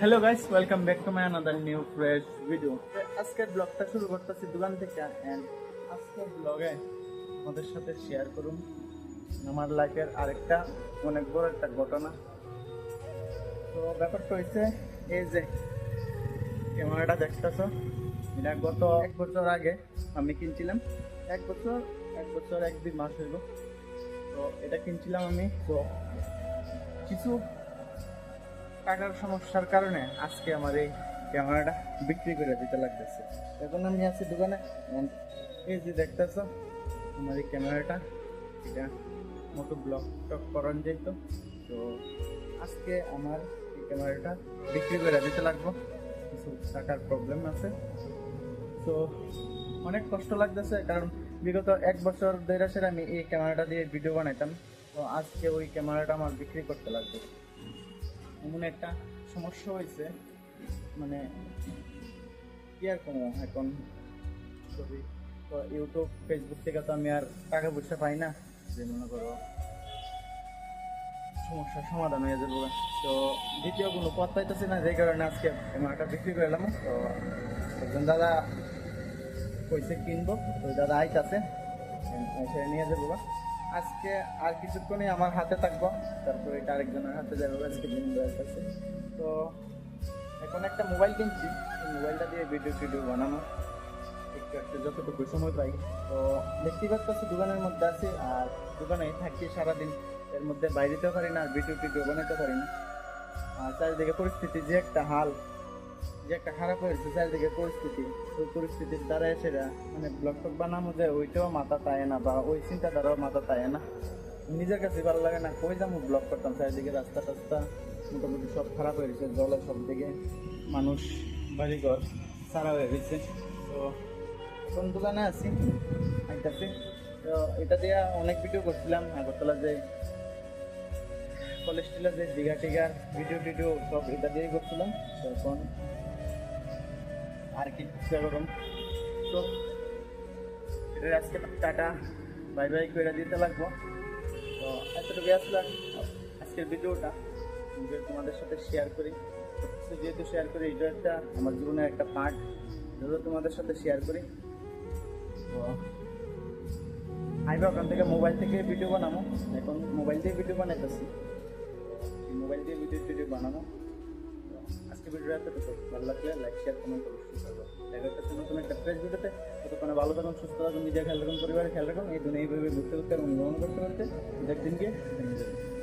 Hello guys welcome back to my another new fresh video আজকের ব্লগটা শুরু করতেছি দোকান থেকে এন্ড আজকের ব্লগে আমাদের সাথে শেয়ার করুন আমার লাইফের আরেকটা, অনেক বড় একটা ঘটনা। তো ব্যাপারটা হয়েছে এই যে ক্যামেরাটা দেখতেছ, এটা গত এক বছর আগে আমি কিনছিলাম। এক বছর এক বছর, এক দুই মাস হইল। তো এটা কিনছিলাম আমি। তো কিছু টাকার সমস্যার কারণে আজকে আমার এই ক্যামেরাটা বিক্রি করে দিতে লাগতেছে। এখন আমি আছি দোকানে এই যে দেখতেছ, আমার এই ক্যামেরাটা, এটা মোটো ব্লক টক করান যেত তো আজকে আমার এই ক্যামেরাটা বিক্রি করে দিতে লাগবো। কিছু টাকার প্রবলেম আছে। তো অনেক কষ্ট লাগতেছে, কারণ বিগত এক বছর সেটা আমি এই ক্যামেরাটা দিয়ে ভিডিও বানাইতাম। তো আজকে ওই ক্যামেরাটা আমার বিক্রি করতে লাগবে। এমন একটা সমস্যা হয়েছে মানে কি আর কোনো এখন ছবি। তো ইউটিউব ফেসবুক থেকে তো আমি আর টাকা পয়সা পাই না, যে মনে করো সমস্যার সমাধান হয়ে যাবে। তো দ্বিতীয় কোনো পথ পাইতেছি না, যে কারণে আজকে ক্যামেরাটা বিক্রি করে এলাম তো একজন দাদা কইছে কিনবো, ওই দাদা আইতাছে, এসে নিয়ে যাব। আজকে আর কিছুক্ষণই আমার হাতে থাকব। তারপরে এটা আরেকজনের হাতে যাব আজকে দিন কাছে তো এখন একটা মোবাইল কিনছি। মোবাইলটা দিয়ে ভিডিও টিডিও বানানো। একটু একটু যতটুকু সময় পাই। তো ব্যক্তিগত পাচ্ছি দোকানের মধ্যে আছি, আর দোকানে থাকি সারাদিন। এর মধ্যে বাইরেতেও পারি না, আর ভিডিও টিডিও বানাতে পারি না। আর চারিদিকে পরিস্থিতি যে একটা হাল। যে একটা খারাপ হয়েছে চারিদিকে পরিস্থিতি, ওই পরিস্থিতির দ্বারা সেটা মানে ব্লগ টক বানানো যায়, ওইটাও মাথা তায় না বা ওই চিন্তাধারাও মাথা তায় না। নিজের কাছে ভালো লাগে না, কই যাব ব্লগ করতাম চারিদিকে, রাস্তা টাস্তা, মোটামুটি সব খারাপ হয়ে গেছে, জলে সব দিকে মানুষ বাড়িঘর সারা হয়ে গেছে। তো এখন দোকানে আছি? আইতাছি। তো এটা দিয়ে অনেক ভিডিও করছিলাম, আগরতলা যে কলেজ টিলা যে দীঘা টিঘার ভিডিও টিডিও সব এটা দিয়েই করছিলাম। তো এখন আর কি করুন তো এটা আজকে টাটা, বাই বাই করে দিতে লাগবো। তো এতটুকু আসলে আজকের ভিডিওটা যে তোমাদের সাথে শেয়ার করি। যেহেতু শেয়ার করি এটা একটা আমার জীবনের একটা পার্ট যেহেতু তোমাদের সাথে শেয়ার করি। তো আইবা, ওখান থেকে মোবাইল থেকে ভিডিও বানাবো। এখন মোবাইল দিয়ে ভিডিও বানাইতেছি। মোবাইল দিয়ে ভিডিও টিডিও বানাবো। আজকে ভিডিওটা এতটুকু ভালো লাগলে লাইক শেয়ার কমেন্ট অবশ্যই করব। দেখা হচ্ছে নতুন একটা ফ্রেশ ভিডিওতে ততক্ষণে ভালো থাকুন, সুস্থ থাকুন, নিজের খেয়াল রাখুন, পরিবারের খেয়াল রাখুন। এই দুনিয়া এইভাবে ঘুরতে ঘুরতে এবং গ্রহণ করতে করতে নিজের দিনকে যাবে